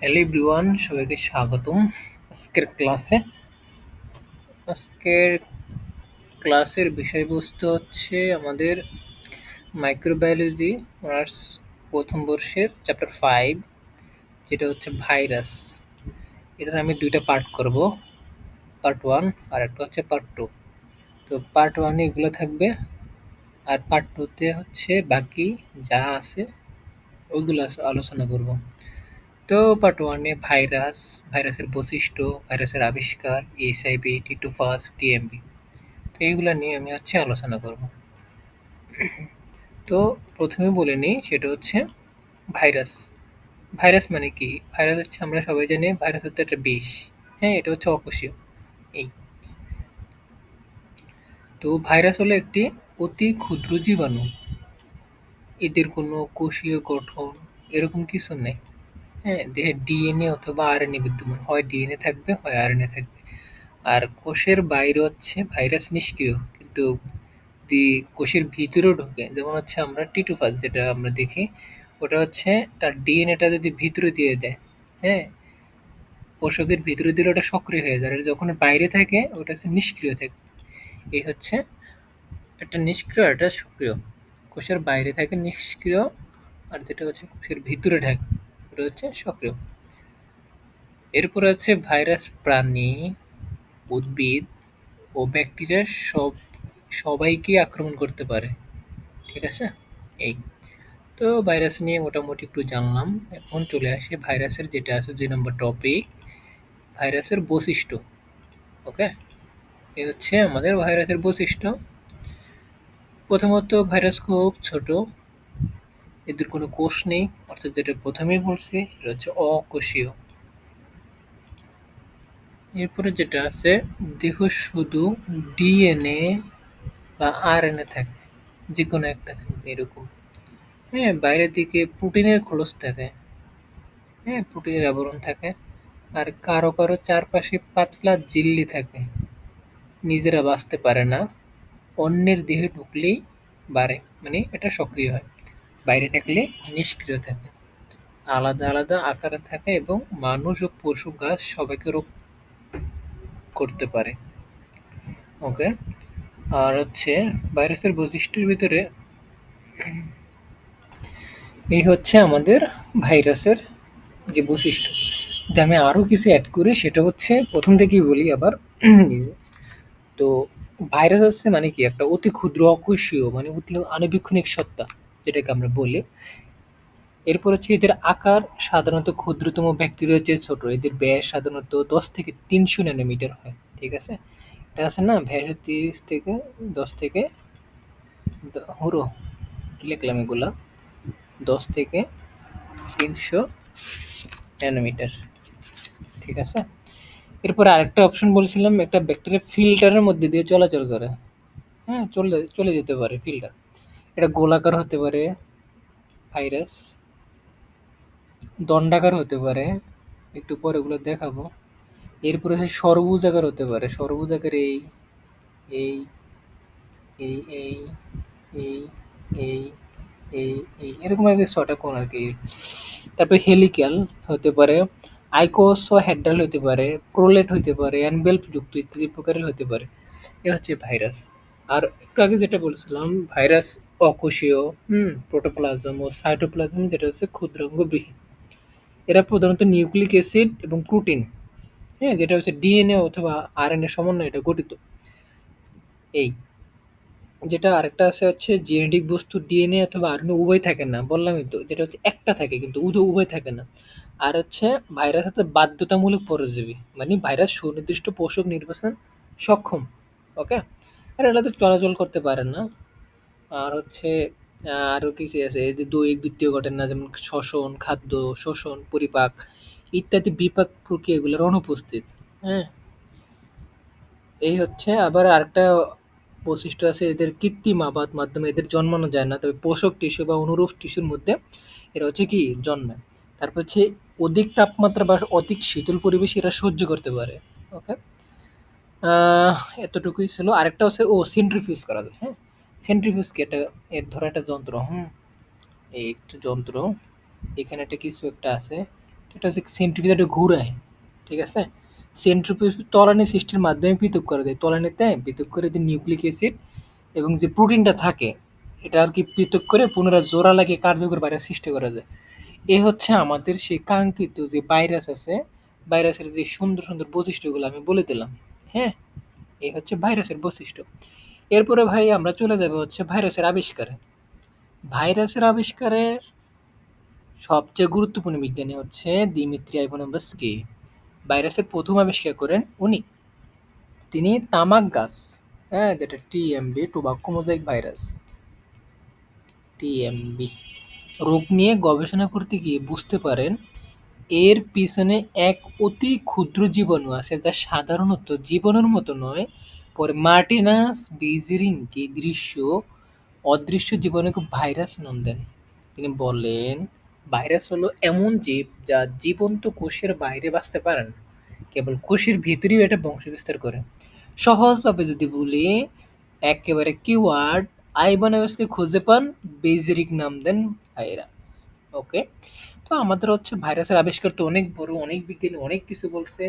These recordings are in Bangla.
হ্যালো এভরিওয়ান সবাইকে স্বাগতম আজকের ক্লাসে আজকের ক্লাসের বিষয়বস্তু হচ্ছে আমাদের মাইক্রোবায়োলজি অনার্স প্রথম বর্ষের চ্যাপ্টার ফাইভ যেটা হচ্ছে ভাইরাস এটার আমি দুইটা পার্ট করব পার্ট ওয়ান আর একটা হচ্ছে পার্ট টু তো পার্ট ওয়ানে এগুলো থাকবে, আর পার্ট টুতে হচ্ছে বাকি যা আছে, ওইগুলো আলোচনা করব। তো পার্ট ওয়ানে ভাইরাস, ভাইরাসের বৈশিষ্ট্য, ভাইরাসের আবিষ্কার এইচআইভি টিটোফাস, টিএমবি। তো এইগুলো নিয়ে আমি হচ্ছে আলোচনা করব। তো প্রথমে বলে নিই, সেটা হচ্ছে ভাইরাস। ভাইরাস মানে কি? ভাইরাস হচ্ছে আমরা সবাই জানি ভাইরাস হচ্ছে একটা বিষ। হ্যাঁ এটা হচ্ছে অকোষীয়। এই। তো ভাইরাস হলো একটি অতি ক্ষুদ্র জীবাণু। এদের কোনো কোষীয় গঠন, এরকম কিছু নেই। হ্যাঁ দেহে ডিএনএ অথবা আরএনএ বিদ্যমান। হয় ডিএনএ থাকবে, হয় আরএনএ থাকবে। আর কোষের বাইরে হচ্ছে ভাইরাস নিষ্ক্রিয়। কিন্তু যদি কোষের ভিতরেও ঢোকে, যেমন হচ্ছে আমরা টিটুফাস যেটা আমরা দেখি, ওটা হচ্ছে তার ডিএনএটা যদি ভিতরে দিয়ে দেয় হ্যাঁ পোষকের ভিতরে দিলে ওটা সক্রিয় হয়ে যায়। আর যখন বাইরে থাকে, ওটা হচ্ছে নিষ্ক্রিয় থাকে। এই হচ্ছে একটা নিষ্ক্রিয় একটা সক্রিয়। কোষের বাইরে থাকে নিষ্ক্রিয়, আর যেটা হচ্ছে কোষের ভিতরে থাকে। হচ্ছে সক্রিয়। এরপর আছে ভাইরাস, প্রাণী, উদ্ভিদ ও ব্যাকটেরিয়া সব, সবাইকে আক্রমণ করতে পারে। ঠিক আছে? এই। তো ভাইরাস নিয়ে মোটামুটি একটু জানলাম। এখন চলে আসে ভাইরাসের যেটা আছে দুই নম্বর টপিক ভাইরাসের বৈশিষ্ট্য। ওকে? এ হচ্ছে আমাদের ভাইরাসের বৈশিষ্ট্য। প্রথমত ভাইরাস খুব ছোট এদের কোনো কোষ নেই, অর্থাৎ যেটা প্রথমেই বলছি সেটা হচ্ছে অকোষীয়। এরপরে যেটা আছে, দেহ শুধু ডিএনএ বা আর আরএনএ থাকে যে কোনো একটা থাকবে এরকম। হ্যাঁ বাইরের দিকে প্রোটিনের খোলস থাকে। হ্যাঁ প্রোটিনের আবরণ থাকে। আর কারও কারও চারপাশে পাতলা জিল্লি থাকে। নিজেরা বাঁচতে পারে না। অন্যের দেহে ঢুকলেই বাড়ে মানে এটা সক্রিয় হয়। বাইরে থাকলে নিষ্ক্রিয় থাকে। আলাদা আলাদা আকারে থাকে এবং মানুষ ও পশু গাছ সবাইকে রোগ করতে পারে। ওকে? আর হচ্ছে ভাইরাসের বৈশিষ্ট্যের ভিতরে এই হচ্ছে আমাদের ভাইরাসের যে বৈশিষ্ট্য। যদি আমি আরও কিছু অ্যাড করি, সেটা হচ্ছে প্রথম থেকেই বলি আবার। তো ভাইরাস হচ্ছে মানে কি? একটা অতি ক্ষুদ্র অকোষীয় মানে অতি আণুবীক্ষণিক সত্তা। যেটাকে আমরা বলি। এরপর হচ্ছে এদের আকার সাধারণত ক্ষুদ্রতম ব্যাকটেরিয়ার চেয়ে ছোট। এদের ব্যাস সাধারণত দশ থেকে তিনশো ন্যানোমিটার হয়, ঠিক আছে? এটা আছে না? ভ্যাস তিরিশ থেকে দশ থেকে হরো, কি লিখলাম এগুলা? দশ থেকে তিনশো ন্যানোমিটার, ঠিক আছে? এরপর আরেকটা অপশন বলছিলাম, একটা ব্যাকটেরিয়া ফিল্টারের মধ্যে দিয়ে চলাচল করে। হ্যাঁ চলে চলে যেতে পারে ফিল্টার এটা গোলাকার হতে পারে ভাইরাস দণ্ডাকার হতে পারে, একটু পরে ওগুলো দেখাবো। এরপরে হচ্ছে সর্বুজাকার হতে পারে সর্বুজ আকার এই এই এই এই এই এই এই এই, এরকম আর কি ছটা কোন আর কি। তারপরে হেলিক্যাল হতে পারে আইকোসো হেড্রাল হতে পারে প্রোলেট হতে পারে অ্যানবেল্প যুক্ত ইত্যাদি প্রকারের হতে পারে। এ হচ্ছে ভাইরাস আর একটু আগে যেটা বলছিলাম ভাইরাস অকোষীয় হুম। প্রোটোপ্লাজম ও সাইটোপ্লাজম যেটা হচ্ছে ক্ষুদ্রাঙ্গবিহীন। এরা প্রধানত নিউক্লিক অ্যাসিড এবং প্রোটিন হ্যাঁ যেটা হচ্ছে ডিএনএ অথবা আরএনএ সমন্বয়ে এটা গঠিত। এই যেটা আরেকটা আছে হচ্ছে জেনেটিক বস্তু ডিএনএ অথবা আরএনএ উভয় থাকে না বললামই তো যেটা হচ্ছে একটা থাকে কিন্তু উদয় উভয় থাকে না। আর হচ্ছে ভাইরাস হচ্ছে বাধ্যতামূলক পরজীবী মানে ভাইরাস সুনির্দিষ্ট পোষক নির্বাচন সক্ষম ওকে আর এটা তো চলাচল করতে পারে না। আর হচ্ছে আরও কিছু আছে, এই যে দৈহিক বৃত্তীয় ঘটনা যেমন শ্বসন, খাদ্য শোষণ পরিপাক ইত্যাদি বিপাক প্রক্রিয়াগুলোর অনুপস্থিত হ্যাঁ? এই হচ্ছে, আবার আরেকটা বৈশিষ্ট্য আছে, এদের কৃত্রিম আবাদ মাধ্যমে এদের জন্মানো যায় না, তবে পোষক টিস্যু বা অনুরূপ টিস্যুর মধ্যে এরা হচ্ছে কি জন্মে তারপর হচ্ছে, অধিক তাপমাত্রা বা অধিক শীতল পরিবেশ এরা সহ্য করতে পারে ওকে এতটুকুই ছিল। আরেকটা হচ্ছে, ও সেন্ট্রিফিউজ করা যায় হ্যাঁ? সেন্ট্রিফিউজ কি? একটা এর ধরো একটা যন্ত্র, হুম? এই একটা যন্ত্র, এখানে একটা কিছু একটা আছে। এটা হচ্ছে সেন্ট্রিফিউজটা ঘুরায়, ঠিক আছে? সেন্ট্রিফিউজ তলানি সিস্টেমের মাধ্যমে পৃথক করা যায়। তলানিতে পৃথক করে যে নিউক্লিক অ্যাসিড এবং যে প্রোটিনটা থাকে, এটা আর কি পৃথক করে পুনরায় জোড়া লাগিয়ে কার্যকর ভাইরাস সৃষ্টি করা যায়। এ হচ্ছে আমাদের সেই কাঙ্ক্ষিত যে ভাইরাস আছে ভাইরাসের যে সুন্দর সুন্দর বৈশিষ্ট্যগুলো আমি বলে দিলাম। হ্যাঁ? এই হচ্ছে ভাইরাসের বৈশিষ্ট্য। এরপরে ভাই আমরা চলে যাব হচ্ছে ভাইরাসের আবিষ্কারে। ভাইরাসের আবিষ্কারের সবচেয়ে গুরুত্বপূর্ণ বিজ্ঞানী হচ্ছে দিমিত্রি আইভানোভস্কি ভাইরাসের প্রথম আবিষ্কার করেন উনি। তিনি তামাক গাছ হ্যাঁ যেটা TMV tobacco mosaic virus. TMV রোগ নিয়ে গবেষণা করতে গিয়ে বুঝতে পারেন এর পিছনে এক অতি ক্ষুদ্র জীবাণু আছে, যা সাধারণত জীবাণুর মতো নয়, পরে মার্টিনাস বিজরিনকে দৃশ্য, অদৃশ্য জীবাণুকে ভাইরাস নাম দেন। তিনি বলেন, ভাইরাস হলো এমন জীব যা জীবন্ত কোষের বাইরে বাঁচতে পারে না, কেবল কোষের ভিতরেও এটা বংশ বিস্তার করে। সহজভাবে যদি বলি, একেবারে কিওয়ার্ড আইবানাভাসকে খুঁজে পান, বেজেরিক নাম দেন ভাইরাস। ওকে? তো আমাদের হচ্ছে ভাইরাসের আবিষ্কার তো অনেক বড়, অনেক বিজ্ঞানী অনেক কিছু বলছে।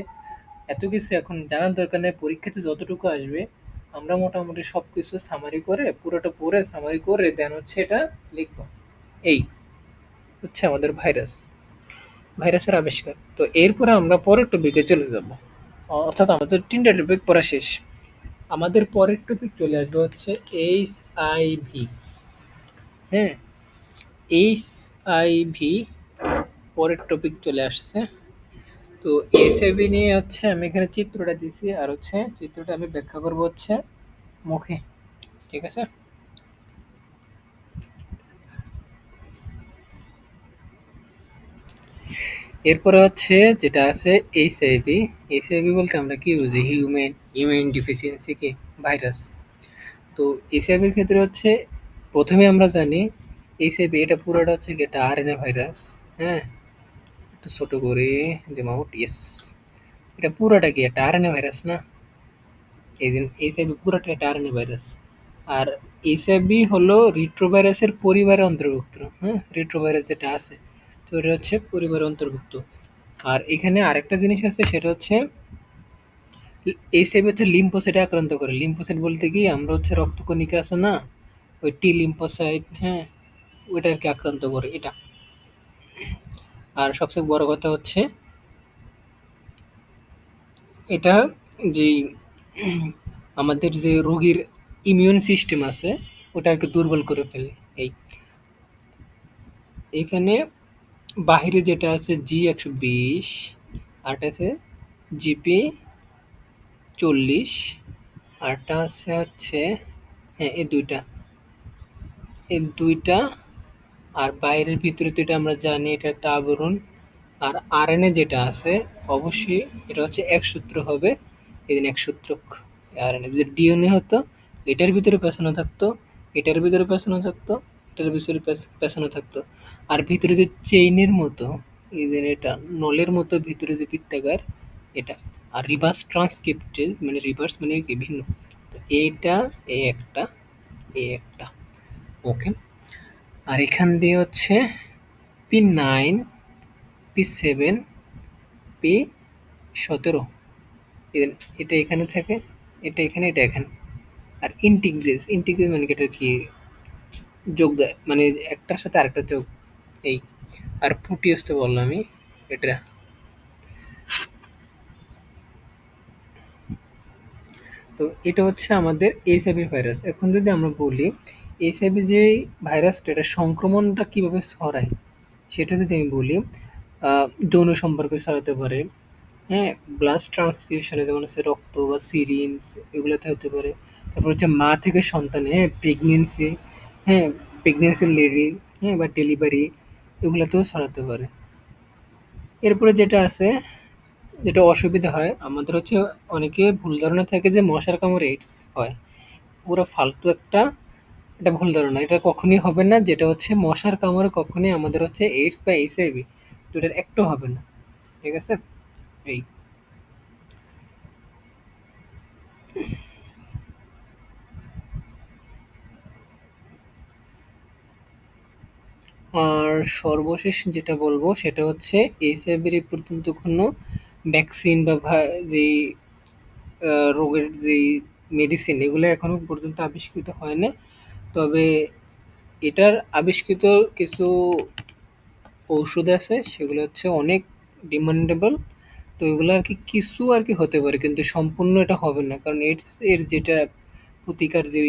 এত কিছু এখন জানার দরকার নেই, পরীক্ষাতে যতটুকু আসবে, আমরা মোটামুটি সব কিছু সামারি করে, পুরোটা পড়ে সামারি করে দেন হচ্ছে এটা লিখব। এই হচ্ছে আমাদের ভাইরাস, ভাইরাসের আবিষ্কার। তো এরপরে আমরা পরের টপিকে চলে যাব। অর্থাৎ আমাদের তিনটা টপিক পড়া শেষ। আমাদের পরের টপিক চলে আসবে হচ্ছে এইচ আই ভি হ্যাঁ এইচ আই ভি পরের টপিক চলে আসছে। তো এইচআইভি নিয়ে হচ্ছে আমি এখানে চিত্রটা দিছি আর হচ্ছে চিত্রটা আমি ব্যাখ্যা করব হচ্ছে মুখে। ঠিক আছে? এরপরে হচ্ছে যেটা আছে এইচআইভি এইচআইভি বলতে আমরা কি বুঝি? হিউম্যান ইমিউন ডিফিসিয়েন্সি কি? ভাইরাস তো এইচআইভির ক্ষেত্রে হচ্ছে প্রথমে আমরা জানি এইচআইভি এটা পুরোটা হচ্ছে কি এটা আরএনএ ভাইরাস হ্যাঁ? একটু ছোট করে যে মাউট ইয়েস এটা পুরোটা কি একটা আরএনএ ভাইরাস না এই যে এইচআইভি পুরোটা একটা আরএনএ ভাইরাস আর এইচআইভি হলো রিট্রোভাইরাসের পরিবারের অন্তর্ভুক্ত হ্যাঁ রিট্রোভাইরাস যেটা আছে তো এটা হচ্ছে পরিবারের অন্তর্ভুক্ত আর এখানে আরেকটা জিনিস আছে সেটা হচ্ছে এইচআইভি হচ্ছে লিম্পোসাইটে আক্রান্ত করে লিম্পোসাইট বলতে কি আমরা হচ্ছে রক্তকণিকা আছে না ওই টি লিম্পোসাইট হ্যাঁ ওইটা আর কি আক্রান্ত করে এটা আর সবচেয়ে বড় কথা হচ্ছে, এটা যে আমাদের যে রোগীর ইমিউন সিস্টেম আছে, ওটা আর কি দুর্বল করে ফেলে। এই, এখানে বাহিরে যেটা আছে জি একশো বিশ, আরটা আছে জিপি চল্লিশ, আরটা আছে হচ্ছে হ্যাঁ এই দুইটা। এই দুইটা আর বাইরের ভিতরে তো এটা আমরা জানি, এটা একটা আবরণ। আর আরএনএ যেটা আছে, অবশ্যই এটা হচ্ছে এক সূত্র হবে। এদিন এক সূত্র আরএনএ। যদি ডিএনএ হতো, এটার ভিতরে পেছানো থাকতো, এটার ভিতরে পেছানো থাকতো, এটার ভিতরে পেছানো থাকতো। আর ভিতরে যে চেইনের মতো, এই যে এটা নলের মতো ভিতরে যে বৃত্তাকার, এটা আর রিভার্স ট্রান্সক্রিপ্টেজ মানে রিভার্স মানে কি? ভিন্ন। তো এইটা, এই একটা এই একটা। ওকে আর এখান দিয়ে হচ্ছে P nine, P seven, P সতেরো। এটা এখানে থাকে, এটা এখানে এটা এখানে। আর ইন্টিগ্রেস ইন্টিগ্রেস মানে এটা কি? যোগ দেয় মানে একটার সাথে আরেকটা যোগ, এই। আর ফুটিয়েস তো বললাম আমি, এটা। তো এটা হচ্ছে আমাদের এইচআইভি ভাইরাস। এখন যদি আমরা বলি এইচআইভি যে ভাইরাসটা এটা সংক্রমণটা কীভাবে ছড়ায়, সেটা যদি আমি বলি যৌন সম্পর্কে ছড়াতে পারে হ্যাঁ ব্লাড ট্রান্সফিউশনে যেমন হচ্ছে রক্ত বা সিরিঞ্জ এগুলোতে হতে পারে, তারপর হচ্ছে মা থেকে সন্তান হ্যাঁ প্রেগনেন্সি হ্যাঁ প্রেগনেন্সি লেডি হ্যাঁ বা ডেলিভারি এগুলোতেও ছড়াতে পারে। এরপরে যেটা আছে, যেটা অসুবিধা হয়, আমাদের হচ্ছে অনেকে ভুল ধারণা থাকে যে মশার কামড়ে এইডস হয়। পুরো ফালতু একটা এটা ভুল ধারণা এটা কখনই হবে না। যেটা হচ্ছে মশার কামড়ে কখনই আমাদের হচ্ছে এইডস বা এইচআইভি দুটার একটু হবে না। ঠিক আছে? এই। আর সর্বশেষ যেটা বলব সেটা হচ্ছে এইচআইভির এই পর্যন্ত কোনো ভ্যাকসিন বা আহ, রোগের যেই মেডিসিন এগুলো এখনও পর্যন্ত আবিষ্কৃত হয় না তবে এটার আবিষ্কৃত কিছু ঔষধ আছে, সেগুলো হচ্ছে অনেক ডিমান্ডেবল তো এগুলো আর কি কিছু আর কি হতে পারে, কিন্তু সম্পূর্ণ এটা হবে না। কারণ এইডস এর যেটা প্রতিকার যে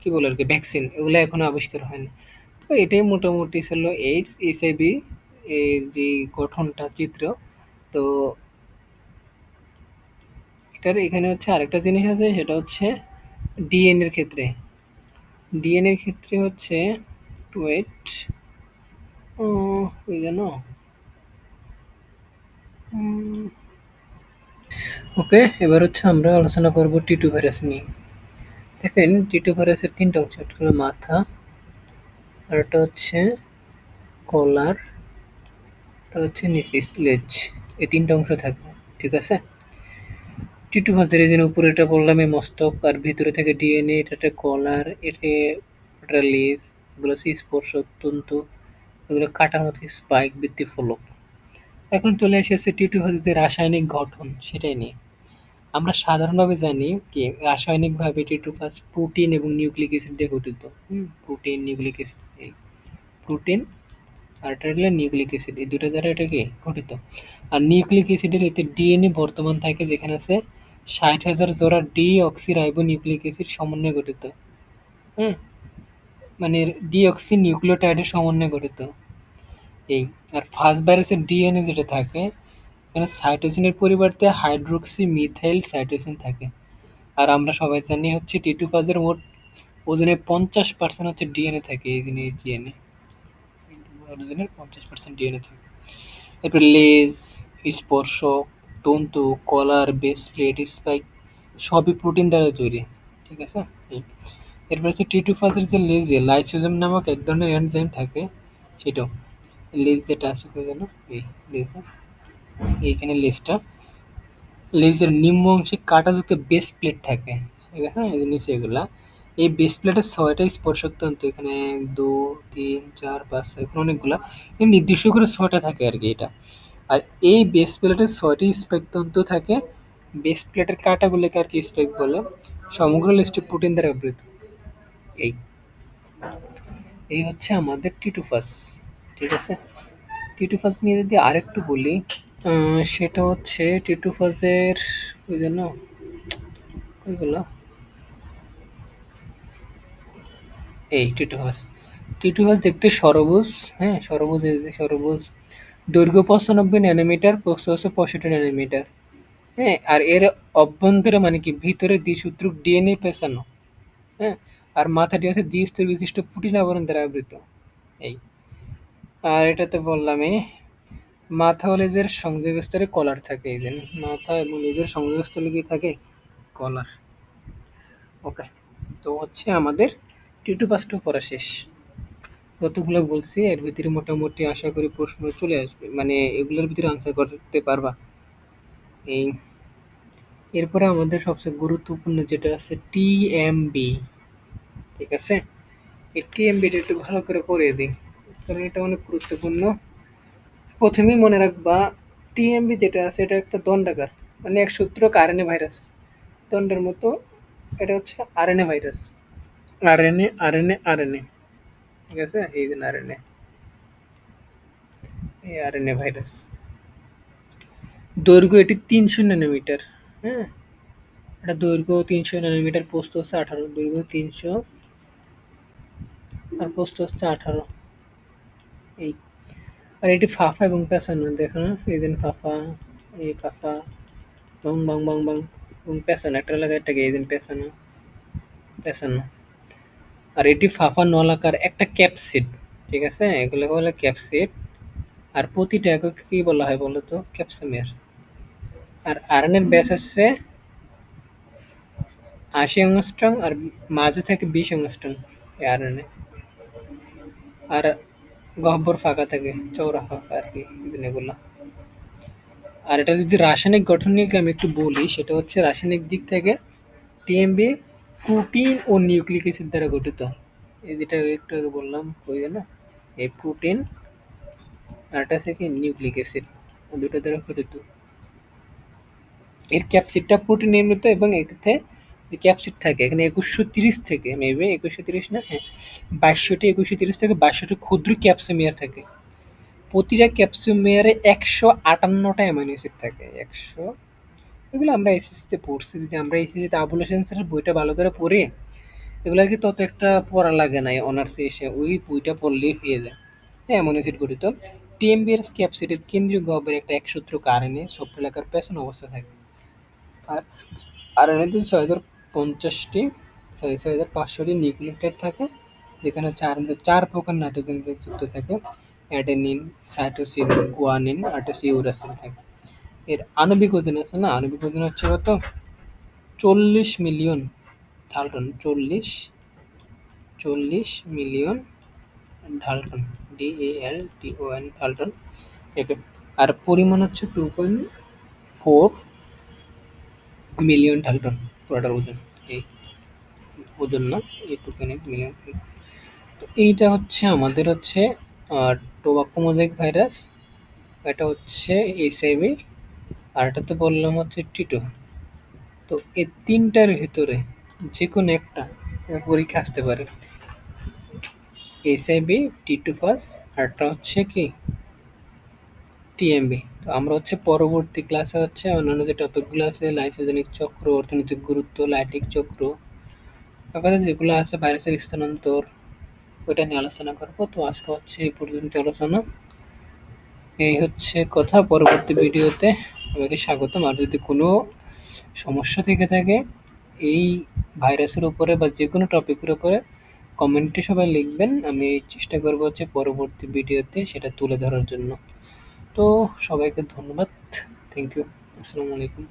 কি বলে আর কি ভ্যাকসিন এগুলো এখনও আবিষ্কার হয়নি। তো এটাই মোটামুটি ছিল এইডস এইচআইভি এর যে গঠনটা, চিত্র। তো এটার এখানে হচ্ছে আরেকটা জিনিস আছে, সেটা হচ্ছে ডিএনএ এর ক্ষেত্রে। ডিএনএ এর ক্ষেত্রে হচ্ছে ওয়েট ওই জানো? ওকে এবার হচ্ছে আমরা আলোচনা করব টিটু ভাইরাস নিয়ে। দেখেন টিটু ভাইরাসের তিনটা অংশ, একটা হলো মাথা, আর একটা হচ্ছে কলার, একটা হচ্ছে নিচে, লেজ। এই তিনটা অংশ থাকে, ঠিক আছে? টিটু ভাইরাসের এই যে উপরেটা বললাম এই মস্তক আর ভিতরে থেকে ডিএনএ এটা একটা কলার এটা একটা লেজ, এগুলো হচ্ছে স্পর্শ তন্তু, এগুলো কাটার মতো স্পাইক বৃদ্ধি ফলক। এখন চলে এসেছে টিটু ভাইরাসের রাসায়নিক গঠন, সেটাই নিয়ে। আমরা সাধারণভাবে জানি কি, রাসায়নিকভাবে টিট্রোফাস প্রোটিন এবং নিউক্লিক অ্যাসিড দিয়ে গঠিত। প্রোটিন নিউক্লিক অ্যাসিড এই প্রোটিন আর এটা হলো নিউক্লিক অ্যাসিড এই দুটো দ্বারা এটা কি গঠিত? আর নিউক্লিক অ্যাসিডের এতে ডিএনএ বর্তমান থাকে যেখানে আছে ষাট হাজার জোড়া deoxyribonucleic acid সমন্বয়ে গঠিত। হ্যাঁ মানে ডিঅক্সি নিউক্লিওটাইডের সমন্বয়ে গঠিত। এই, আর ফার্স্ট ভাইরাসের ডিএনএ যেটা থাকে, এখানে সাইটোসিনের পরিবর্তে হাইড্রোক্সি মিথাইল সাইটোসিন থাকে। আর আমরা সবাই জানি হচ্ছে টি টু ফাজের মোট ওজনের পঞ্চাশ পার্সেন্ট হচ্ছে ডিএনএ থাকে এই জিনিস, ডিএনএ। ওজনের পঞ্চাশ পার্সেন্ট ডিএনএ থাকে। এরপর লেজ স্পর্শ তন্তু, কলার, বেস প্লেট, স্পাইক, সবই প্রোটিন দ্বারা তৈরি, ঠিক আছে? এই। এরপর হচ্ছে টি টু ফাজের যে লেজে লাইসোজোম নামক এক ধরনের এনজাইম থাকে, সেটাও লেজ যেটা আছে কই যেন? এই লেজে এইখানে লেজটা লেজের নিম্ন অংশে কাঁটাযুক্ত বেস প্লেট থাকে হ্যাঁ এই যে নিচে এগুলা, এই বেস প্লেটের ছয়টা স্পর্শক তন্তু, এখানে এক, দু, তিন, চার, পাঁচ, ছয়, এখানে অনেকগুলা, এই নির্দিষ্ট করে ছয়টা থাকে আর কি এটা। আর এই বেস প্লেটের ছয়টি স্পেক তন্তু থাকে। বেস প্লেটের কাঁটাগুলোকে আর কি স্পেক বলে। সমগ্র লিস্টে প্রোটিন দ্বারা আবৃত। এই। এই হচ্ছে আমাদের টিটুফাস ঠিক আছে? টিটুফাস নিয়ে যদি আরেকটু বলি সেটা হচ্ছে টিটুফাসের ওই জন্য ওইগুলো এই টিটুফাস টিটুফাস দেখতে সরবুজ হ্যাঁ সরবুজ সরবুজ। দৈর্ঘ্য পঁচানব্বই ন্যানোমিটার প্রস্থ হচ্ছে পঁয়ষট্টি ন্যানোমিটার হ্যাঁ আর এর অভ্যন্তরে মানে কি? ভিতরে দ্বিসূত্রক ডিএনএ পেঁচানো। হ্যাঁ আর মাথাটি হচ্ছে দ্বিস্তর বিশিষ্ট প্রোটিন আবরণ দ্বারা আবৃত। এই। আর এটা তো বললামই মাথা ও লেজের সংযোগস্থলে কলার থাকে, এই যে মাথা এবং লেজের সংযোগস্থলে কি থাকে? কলার। ওকে, তো হচ্ছে আমাদের টিটু পাসটু পড়া শেষ। যতগুলো বলছি, এর ভিতরে মোটামুটি আশা করি প্রশ্ন চলে আসবে। মানে এগুলোর ভিতরে আনসার করতে পারবা। এই, এরপরে আমাদের সবচেয়ে গুরুত্বপূর্ণ যেটা আছে টিএমবি ঠিক আছে? এই টিএমবিটা একটু ভালো করে পড়িয়ে দিই, কারণ এটা অনেক গুরুত্বপূর্ণ। প্রথমেই মনে রাখবা টিএমবি যেটা আছে, এটা একটা দণ্ডাকার মানে এক সূত্রক আরএনএ ভাইরাস দণ্ডের মতো এটা হচ্ছে RNA virus RNA RNA RNA ঠিক আছে? এই যে আরএনএ এই আরএনএ ভাইরাস দৈর্ঘ্য এটি তিনশো ন্যানোমিটার হ্যাঁ? এটা দৈর্ঘ্য তিনশো ন্যানোমিটার পোস্ত হচ্ছে আঠারো। দৈর্ঘ্য তিনশো, আর পোস্ত হচ্ছে আঠারো। এই। আর এটি ফাফা এবং পেঁচানো, দেখো না? এই দিন ফাফা, এই ফাফা, বং বং বং বং, এবং পেঁচানো। একটা লাগে এটাকে এই দিন পেঁচানো পেঁচানো। আর এটি ফাফা নলাকার একটা ক্যাপসিড ঠিক আছে? এগুলো বলে ক্যাপসিড আর প্রতিটা একক কি বলা হয় বলো তো? ক্যাপসামিয়ার। আর আরএনএর ব্যাস হচ্ছে আশি অংস্ট্রং আর মাঝে থাকে বিশ অংস্ট্রং আরএনএ আর গহ্বর ফাঁকা থাকে চৌড়া ফাঁকা আর কি এগুলা। আর এটা যদি রাসায়নিক গঠন নিয়ে আমি একটু বলি, সেটা হচ্ছে রাসায়নিক দিক থেকে টিএমবি প্রোটিন ও নিউক্লিক অ্যাসিড দ্বারা গঠিত। এই যেটা একটু আগে বললাম, কই যেন? এই প্রোটিন আর একটা আছে কি? নিউক্লিক অ্যাসিড দুটো দ্বারা গঠিত। এর ক্যাপসিডটা প্রোটিন নির্মিত এবং এতে ক্যাপসিড থাকে। এখানে একুশশো তিরিশ থেকে মেবি একুশশো তিরিশ না? হ্যাঁ বাইশশোটি, একুশশো তিরিশ থেকে বাইশশোটি ক্ষুদ্র ক্যাপসিমিয়ার থাকে। প্রতিটা ক্যাপসিমিয়ারে একশো আটান্নটা অ্যামাইনো অ্যাসিড থাকে। একশো এগুলো আমরা এসএসসিতে পড়ছি। যদি আমরা এসএসসিতে আবুল বইটা ভালো করে পড়ি, এগুলো আর কি তত একটা পড়া লাগে না অনার্সে এসে। ওই বইটা পড়লেই হয়ে যায়। হ্যাঁ অ্যামাইনো অ্যাসিড গঠিত টিএমবিএর ক্যাপসিডের কেন্দ্রীয় গহ্বরের একটা একসূত্র কারণে সফল এলাকার পেছন অবস্থা থাকে। আর আর এনাতে ছয় হাজার পঞ্চাশটি, সরি ছয় হাজার পাঁচশোটি নিউক্লিওটাইড থাকে, যেখানে চার চার প্রকার নাইট্রোজেন যুক্ত থাকে। অ্যাডেনিন, সাইটোসিন, গুয়ানিন, আর একটা ইউরাসিন থাকে। এর আণবিক ওজন আছে না? আণবিক ওজন হচ্ছে কত? চল্লিশ মিলিয়ন ঢালটন। চল্লিশ চল্লিশ million dalton. D A L T O N dalton. একে আর পরিমাণ হচ্ছে two point four million dalton পুরোটার ওজন। এই ওজন না, এই টু পয়েন্ট মিলিয়ন। তো এইটা হচ্ছে আমাদের হচ্ছে টোবাকো মোজাইক ভাইরাস এটা হচ্ছে এইচআইভি আর এটা তো বললাম হচ্ছে টিটো। তো এই তিনটার ভিতরে যে কোনো একটা পরীক্ষা আসতে পারে। এইচআইভি টিটোফাস আরটা হচ্ছে কি? টিএমবি তো আমরা হচ্ছে পরবর্তী ক্লাসে হচ্ছে অন্যান্য যে টপিকগুলো আছে লাইসেজনিক চক্র, অর্থনৈতিক গুরুত্ব লাইটিক চক্র তারপরে যেগুলো আছে ভাইরাসের স্থানান্তর, ওইটা নিয়ে আলোচনা করব। তো আজকে হচ্ছে এই পর্যন্ত আলোচনা। এই হচ্ছে কথা। পরবর্তী ভিডিওতে আমাকে স্বাগতম। আর যদি কোনো সমস্যা থেকে থাকে এই ভাইরাসের উপরে বা যে কোনো টপিকের উপরে কমেন্টে সবাই লিখবেন। আমি চেষ্টা করব হচ্ছে পরবর্তী ভিডিওতে সেটা তুলে ধরার জন্য। তো সবাইকে ধন্যবাদ। থ্যাংক ইউ আসসালামু আলাইকুম।